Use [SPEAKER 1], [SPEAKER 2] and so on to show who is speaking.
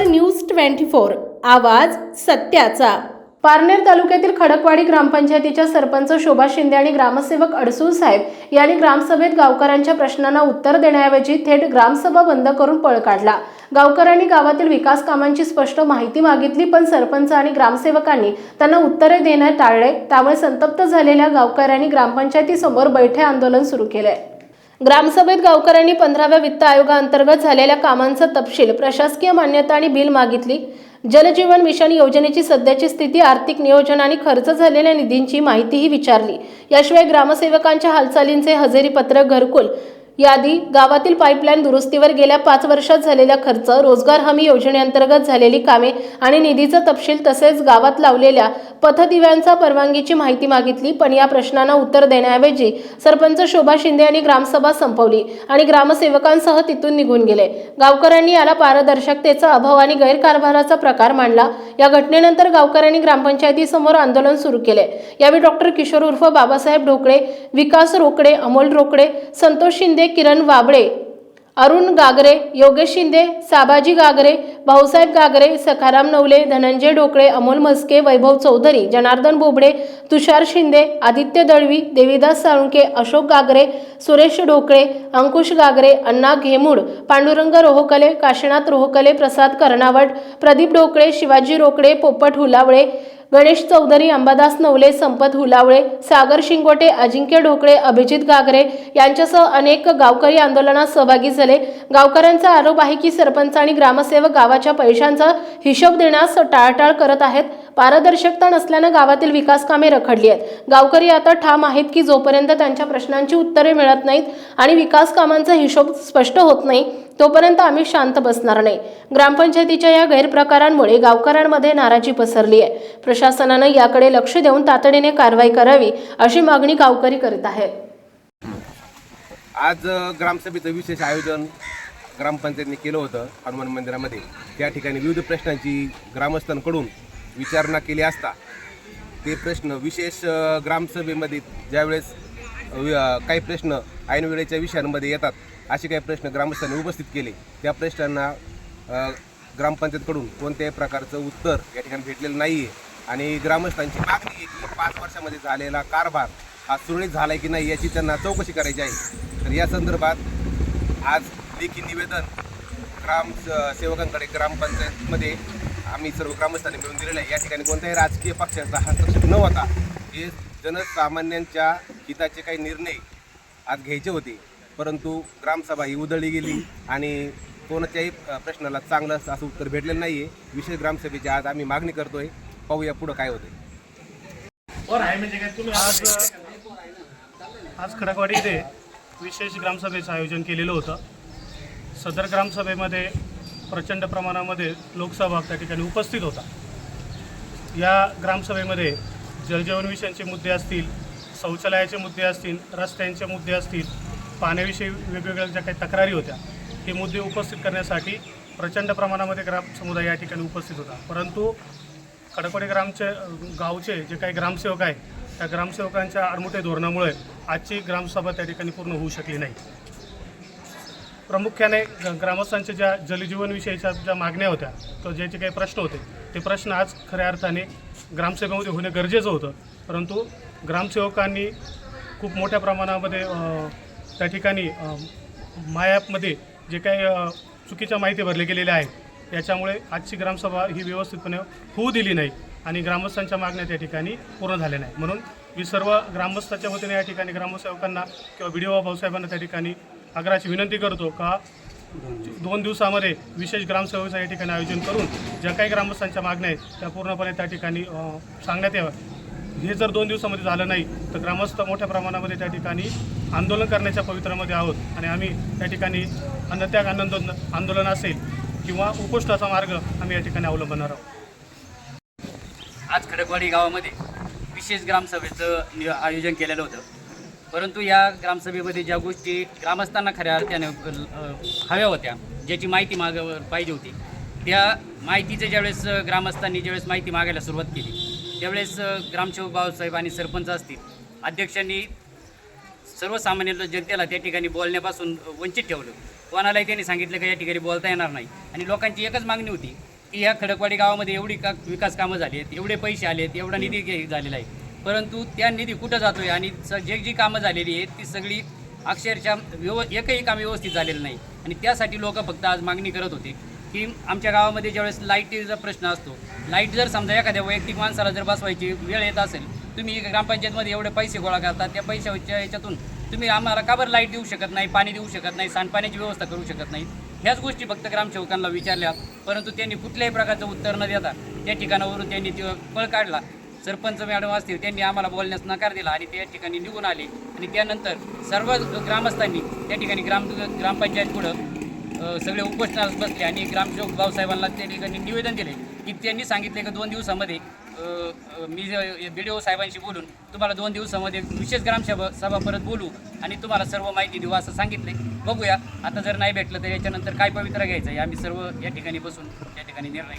[SPEAKER 1] News twenty four आवाज सत्याचा. पारनेर तालुक्यातील खडकवाडी ग्रामपंचायतीच्या सरपंच शोभा शिंदे आणि ग्रामसेवक अडसूळ साहेब यांनी ग्रामसभेत गावकऱ्यांच्या प्रश्नांना उत्तर देण्याऐवजी थेट ग्रामसभा बंद करून पळ काढला. गावकऱ्यांनी गावातील विकास कामांची स्पष्ट माहिती मागितली पण सरपंच आणि ग्रामसेवकांनी त्यांना उत्तरे देण्यात टाळले. त्यामुळे संतप्त झालेल्या गावकऱ्यांनी ग्रामपंचायतीसमोर बैठे आंदोलन सुरू केले ग्रामसभेत गावकऱ्यांनी पंधराव्या वित्त आयोगाअंतर्गत झालेल्या कामांचा तपशील प्रशासकीय मान्यता आणि बिल मागितली. जलजीवन मिशन योजनेची सध्याची स्थिती आर्थिक नियोजन आणि खर्च झालेल्या निधींची माहितीही विचारली. याशिवाय ग्रामसेवकांच्या हालचालींचे हजेरी पत्रक घरकुल यादी गावातील पाईपलाईन दुरुस्तीवर गेल्या पाच वर्षात झालेला खर्च रोजगार हमी योजनेअंतर्गत झालेली कामे आणि निधीचा तपशील तसेच गावात लावलेल्या पथदिव्यांचा परवानगीची माहिती मागितली पण या प्रश्नांना उत्तर देण्याऐवजी सरपंच शोभा शिंदे यांनी ग्रामसभा संपवली आणि ग्रामसेवकांसह तिथून निघून गेले. गावकऱ्यांनी याला पारदर्शकतेचा अभाव आणि गैरकारभाराचा प्रकार मांडला. या घटनेनंतर गावकऱ्यांनी ग्रामपंचायतीसमोर आंदोलन सुरू केले. यावेळी डॉक्टर किशोर उर्फ बाबासाहेब ढोकळे विकास रोकडे अमोल रोकडे संतोष शिंदे शिंदे किरण वाबळे अरुण गागरे योगेश शिंदे साबाजी गागरे भाऊसाहेब गागरे सखाराम नवले धनंजय डोकळे अमोल म्हस्के वैभव चौधरी जनार्दन बोबडे तुषार शिंदे आदित्य दळवी देवीदास साळुंके अशोक गागरे सुरेश ढोकळे अंकुश गागरे अण्णा घेमूड पांडुरंग रोहकले काशीनाथ रोहकले प्रसाद कर्णावट प्रदीप ढोकळे शिवाजी रोकडे पोपट हुलावळे गणेश चौधरी अंबादास नवले संपत हुलावळे सागर शिंगोटे अजिंक्य ढोकळे अभिजित गागरे यांच्यासह अनेक गावकरी आंदोलनात सहभागी झाले. गावकऱ्यांचा आरोप आहे की सरपंच आणि ग्रामसेवक गावाच्या पैशांचा हिशोब देण्यास टाळाटाळ करत आहेत. पारदर्शकता नसल्यानं गावातील विकास कामे रखडली आहेत. गावकरी आता ठाम आहेत की जोपर्यंत त्यांच्या प्रश्नांची उत्तरे मिळत नाहीत आणि विकास कामांचा हिशोब स्पष्ट होत नाही तोपर्यंत आम्ही शांत बसणार नाही. ग्रामपंचायतीच्या या गैरप्रकारांमुळे गावकऱ्यांमध्ये नाराजी पसरली आहे. प्रशासनानं याकडे लक्ष देऊन तातडीने कारवाई करावी अशी मागणी गावकरी करीत आहेत.
[SPEAKER 2] आज ग्रामसभेचं विशेष आयोजन ग्रामपंचायतीने केलं होतं हनुमान मंदिरामध्ये. त्या ठिकाणी विविध प्रश्नांची ग्रामस्थांकडून विचारणा केली असता. ते प्रश्न विशेष ग्रामसभेमध्ये ज्यावेळेस काही प्रश्न ऐनवेळेच्या विषयांमध्ये येतात असे काही प्रश्न ग्रामस्थांनी उपस्थित केले. त्या प्रश्नांना ग्रामपंचायतकडून कोणत्याही प्रकारचं उत्तर या ठिकाणी भेटलेलं नाही आहे आणि ग्रामस्थांची मागणी आहे की पाच वर्षामध्ये झालेला कारभार हा सुरळीत झाला आहे की नाही याची त्यांना चौकशी करायची आहे. तर या संदर्भात आज लेखी निवेदन ग्राम सेवकांकडे ग्रामपंचायतमध्ये आम्ही सर्व ग्रामस्थांनी मिळून दिलेलं आहे. या ठिकाणी कोणत्याही राजकीय पक्षाचा हस्तक्षेप न होता हे जनसामान्यांच्या हिताचे काही निर्णय आज घ्यायचे होते. परंतु ग्रामसभा ही उधळली गेली आणि कोणत्याही प्रश्नाला चांगलं असं उत्तर भेटलेलं नाही आहे विशेष ग्रामसभेची आज आम्ही मागणी करतोय. पाहूया पुढं काय होतंय.
[SPEAKER 3] म्हणजे आज आज खडकवाडी इथे विशेष ग्रामसभेचं आयोजन केलेलं होतं. सदर ग्रामसभेमध्ये प्रचंड प्रमाणामध्ये लोकसहभाग त्या ठिकाणी उपस्थित होता. या ग्रामसभेमध्ये जलजीवन विषयांचे मुद्दे असतील शौचालयाचे मुद्दे असतील रस्त्यांचे मुद्दे असतील पाण्याविषयी वेगवेगळ्या ज्या काही तक्रारी होत्या हे मुद्दे उपस्थित करण्यासाठी प्रचंड प्रमाणामध्ये ग्राम समुदाय या ठिकाणी उपस्थित होता. परंतु खडकोडे ग्रामचे गावचे जे काही ग्रामसेवक आहेत त्या ग्रामसेवकांच्या आडमुठे धोरणामुळे आजची ग्रामसभा त्या ठिकाणी पूर्ण होऊ शकली नाही. प्रामुख्याने ग्रामस्थांच्या ज्या जलजीवनविषयीच्या ज्या मागण्या होत्या किंवा ज्याचे काही प्रश्न होते ते प्रश्न आज खऱ्या अर्थाने ग्रामसभेमध्ये होणे गरजेचं होतं. परंतु ग्रामसेवकांनी खूप मोठ्या प्रमाणामध्ये त्या ठिकाणी मायॅपमध्ये मायापमध्ये जे काही चुकीच्या माहिती भरले गेलेल्या आहेत याच्यामुळे आजची ग्रामसभा ही व्यवस्थितपणे होऊ दिली नाही आणि ग्रामस्थांच्या मागण्या त्या ठिकाणी पूर्ण झाल्या नाही म्हणून मी सर्व ग्रामस्थाच्या वतीने या ठिकाणी ग्रामसेवकांना किंवा बी डी ओ भाऊसाहेबांना त्या ठिकाणी आग्रहाची विनंती करतो का दोन दिवसामध्ये विशेष ग्रामसभेचं या ठिकाणी आयोजन करून ज्या काही ग्रामस्थांच्या मागण्या आहेत त्या पूर्णपणे त्या ठिकाणी सांगण्यात याव्या हे जर दोन दिवसामध्ये झालं नाही तर ग्रामस्थ मोठ्या प्रमाणामध्ये त्या ठिकाणी आंदोलन करण्याच्या पवित्रामध्ये आहोत आणि आम्ही त्या ठिकाणी अन्नत्याग आनंद आंदोलन असेल किंवा उपोष्टाचा मार्ग आम्ही या ठिकाणी अवलंबणार आहोत.
[SPEAKER 4] आज खडकवाडी गावामध्ये विशेष ग्रामसभेचं आयोजन केलेलं होतं. परंतु या ग्रामसभेमध्ये ज्या गोष्टी ग्रामस्थांना खऱ्या अर्थाने हव्या होत्या ज्याची माहिती माग पाहिजे होती त्या माहितीचं ज्यावेळेस ग्रामस्थांनी ज्यावेळेस माहिती मागायला सुरुवात केली त्यावेळेस ग्रामसेवक बाबासाहेब आणि सरपंच असतील अध्यक्षांनी सर्वसामान्य जनतेला त्या ठिकाणी बोलण्यापासून वंचित ठेवलं. कोणालाही त्यांनी सांगितलं की या ठिकाणी बोलता येणार नाही. आणि लोकांची एकच मागणी होती की ह्या खडकवाडी गावामध्ये एवढी का विकास कामं झाली आहेत एवढे पैसे आले आहेत एवढा निधी झालेला आहे. परंतु त्या निधी कुठं जातोय आणि स- जे जी कामं झालेली आहेत ती सगळी अक्षरशः व्यव एकही काम व्यवस्थित झालेलं नाही. आणि त्यासाठी लोक फक्त आज मागणी करत होते की आमच्या गावामध्ये ज्यावेळेस लाईटीचा प्रश्न असतो लाइट जर समजा एखाद्या वैयक्तिक माणसाला जर बसवायची वेळ येत असेल तुम्ही ग्रामपंचायतमध्ये एवढे पैसे गोळा करता त्या पैशाच्या याच्यातून तुम्ही आम्हाला का बरं लाइट देऊ शकत नाही पाणी देऊ शकत नाही सांडपाण्याची व्यवस्था करू शकत नाही? ह्याच गोष्टी फक्त ग्रामसेवकांना विचारल्या परंतु त्यांनी कुठल्याही प्रकारचं उत्तर न देता त्या ठिकाणावरून त्यांनी पळ काढला. सरपंच मॅडम असतील त्यांनी आम्हाला बोलण्यास नकार दिला आणि त्या ठिकाणी निघून आले. आणि त्यानंतर सर्व ग्रामस्थांनी त्या ठिकाणी ग्राम ग्रामपंचायत पुढं सगळे उपोषणास बसले आणि ग्रामसेवक भाऊसाहेबांना त्या ठिकाणी निवेदन दिले की त्यांनी सांगितले की दोन दिवसामध्ये मी बी डी ओ साहेबांशी बोलून तुम्हाला दोन दिवसामध्ये विशेष ग्रामसभा सभा परत बोलू आणि तुम्हाला सर्व माहिती देऊ असं सांगितले. बघूया आता जर नाही भेटलं तर याच्यानंतर काय पवित्रा घ्यायचं आहे? आम्ही सर्व या ठिकाणी बसून या ठिकाणी निर्णय